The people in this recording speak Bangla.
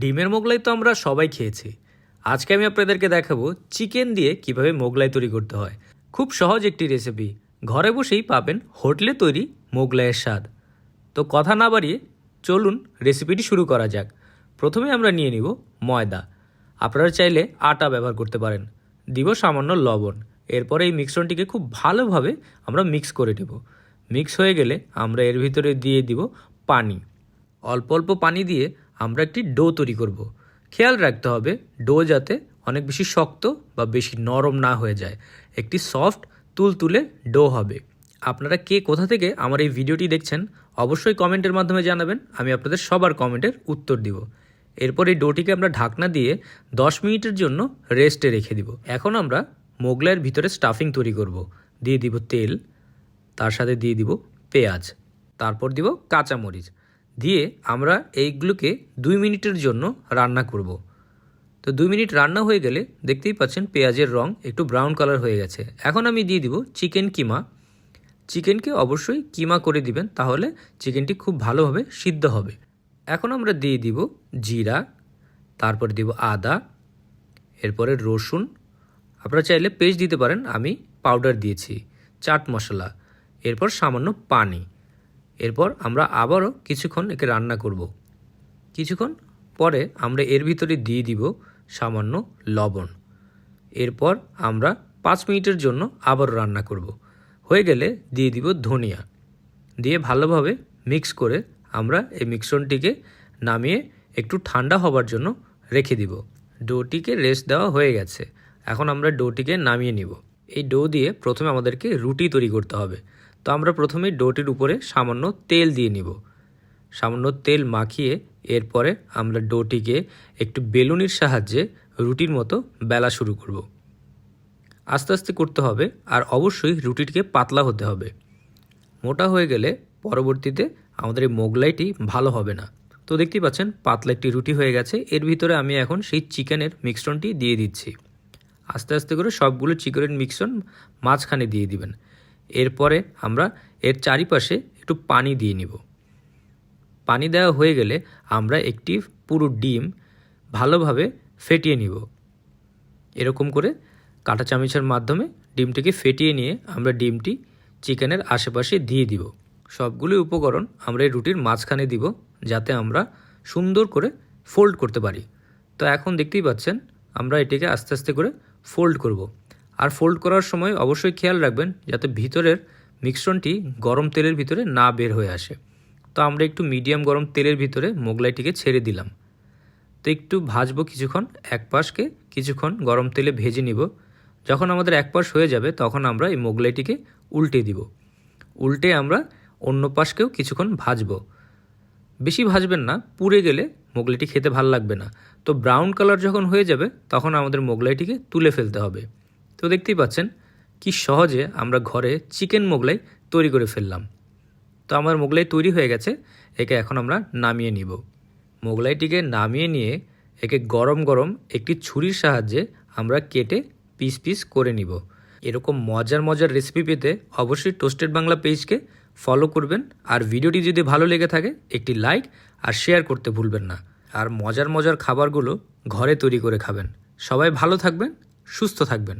ডিমের মোগলাই তো আমরা সবাই খেয়েছি। আজকে আমি আপনাদেরকে দেখাবো চিকেন দিয়ে কীভাবে মোগলাই তৈরি করতে হয়। খুব সহজ একটি রেসিপি ঘরে বসেই পাবেন হোটেলে তৈরি মোগলাইয়ের স্বাদ। তো কথা না বাড়িয়ে চলুন রেসিপিটি শুরু করা যাক। প্রথমে আমরা নিয়ে নিব ময়দা। আপনারা চাইলে আটা ব্যবহার করতে পারেন। দিব সামান্য লবণ। এরপরে এই মিশ্রণটিকে খুব ভালোভাবে আমরা মিক্স করে নেব। মিক্স হয়ে গেলে আমরা এর ভিতরে দিয়ে দিব পানি। অল্প অল্প পানি দিয়ে আমরা একটি ডো তৈরি করব। খেয়াল রাখতে হবে, ডো যাতে অনেক বেশি শক্ত বা বেশি নরম না হয়ে যায়। একটি সফট তুলতুলে ডো হবে। আপনারা কে কোথা থেকে আমার এই ভিডিওটি দেখছেন, অবশ্যই কমেন্টের মাধ্যমে জানাবেন, আমি আপনাদের সবার কমেন্টের উত্তর দিব। এরপর এই ডোটিকে আমরা ঢাকনা দিয়ে 10 মিনিটের জন্য রেস্টে রেখে দিব। এখন আমরা মোগলাইয়ের ভিতরে স্টাফিং তৈরি করব। দিয়ে দিব তেল, তার সাথে দিয়ে দিব পেঁয়াজ, তারপর দিব কাঁচামরিচ। দিয়ে আমরা এইগুলোকে দুই মিনিটের জন্য রান্না করব। তো দুই মিনিট রান্না হয়ে গেলে দেখতেই পাচ্ছেন পেঁয়াজের রং একটু ব্রাউন কালার হয়ে গেছে। এখন আমি দিয়ে দিব চিকেন কিমা। চিকেনকে অবশ্যই কিমা করে দিবেন, তাহলে চিকেনটি খুব ভালোভাবে সিদ্ধ হবে। এখন আমরা দিয়ে দিব জিরা, তারপর দিব আদা, এরপরে রসুন। আপনারা চাইলে পেস্ট দিতে পারেন, আমি পাউডার দিয়েছি, চাট মশলা, এরপর সামান্য পানি। এরপর আমরা আবারও কিছুক্ষণ একে রান্না করব। কিছুক্ষণ পরে আমরা এর ভিতরে দিয়ে দিব সামান্য লবণ। এরপর আমরা পাঁচ মিনিটের জন্য আবারও রান্না করব। হয়ে গেলে দিয়ে দিব ধনিয়া। দিয়ে ভালোভাবে মিক্স করে আমরা এই মিশ্রণটিকে নামিয়ে একটু ঠান্ডা হবার জন্য রেখে দিব। ডোটিকে রেস্ট দেওয়া হয়ে গেছে। এখন আমরা ডোটিকে নামিয়ে নিব। এই ডো দিয়ে প্রথমে আমাদেরকে রুটি তৈরি করতে হবে। তো আমরা প্রথমেই ডোটির উপরে সামান্য তেল দিয়ে নিব। সামান্য তেল মাখিয়ে এরপরে আমরা ডোটিকে একটু বেলুনির সাহায্যে রুটির মতো বেলা শুরু করব। আস্তে আস্তে করতে হবে আর অবশ্যই রুটিটিকে পাতলা হতে হবে। মোটা হয়ে গেলে পরবর্তীতে আমাদের এই মোগলাইটি ভালো হবে না। তো দেখতেই পাচ্ছেন, পাতলা একটি রুটি হয়ে গেছে। এর ভিতরে আমি এখন সেই চিকেনের মিশ্রণটি দিয়ে দিচ্ছি। আস্তে আস্তে করে সবগুলো চিকেনের মিশ্রণ মাঝখানে দিয়ে দিবেন। এরপরে আমরা এর চারিপাশে একটু পানি দিয়ে নিব। পানি দেওয়া হয়ে গেলে আমরা একটি পুরো ডিম ভালোভাবে ফেটিয়ে নিব। এরকম করে কাঁটা চামচের মাধ্যমে ডিমটিকে ফেটিয়ে নিয়ে আমরা ডিমটি চিকেনের আশেপাশে দিয়ে দিব। সবগুলি উপকরণ আমরা এই রুটির মাঝখানে দিব যাতে আমরা সুন্দর করে ফোল্ড করতে পারি। তো এখন দেখতেই পাচ্ছেন, আমরা এটিকে আস্তে আস্তে করে ফোল্ড করব। আর ফোল্ড করার সময় অবশ্যই খেয়াল রাখবেন যাতে ভিতরের মিশ্রণটি গরম তেলের ভিতরে না বের হয়ে আসে। তো আমরা একটু মিডিয়াম গরম তেলের ভিতরে মোগলাইটিকে ছেড়ে দিলাম। তো একটু ভাজবো কিছুক্ষণ, এক পাশকে কিছুক্ষণ গরম তেলে ভেজে নিব। যখন আমাদের এক পাশ হয়ে যাবে, তখন আমরা এই মোগলাইটিকে উল্টে দিব। উল্টে আমরা অন্য পাশকেও কিছুক্ষণ ভাজবো। বেশি ভাজবেন না, পুড়ে গেলে মোগলাইটি খেতে ভালো লাগবে না। তো ব্রাউন কালার যখন হয়ে যাবে, তখন আমাদের মোগলাইটিকে তুলে ফেলতে হবে। তো দেখতেই পাচ্ছেন কি সহজে আমরা ঘরে চিকেন মোগলাই তৈরি করে ফেললাম। তো আমার মোগলাই তৈরি হয়ে গেছে, একে এখন আমরা নামিয়ে নিব। মোগলাইটিকে নামিয়ে নিয়ে একে গরম গরম একটি ছুরির সাহায্যে আমরা কেটে পিস পিস করে নিব। এরকম মজার মজার রেসিপি পেতে অবশ্যই টোস্টেড বাংলা পেজকে ফলো করবেন আর ভিডিওটি যদি ভালো লেগে থাকে, একটি লাইক আর শেয়ার করতে ভুলবেন না। আর মজার মজার খাবারগুলো ঘরে তৈরি করে খাবেন। সবাই ভালো থাকবেন, সুস্থ থাকবেন।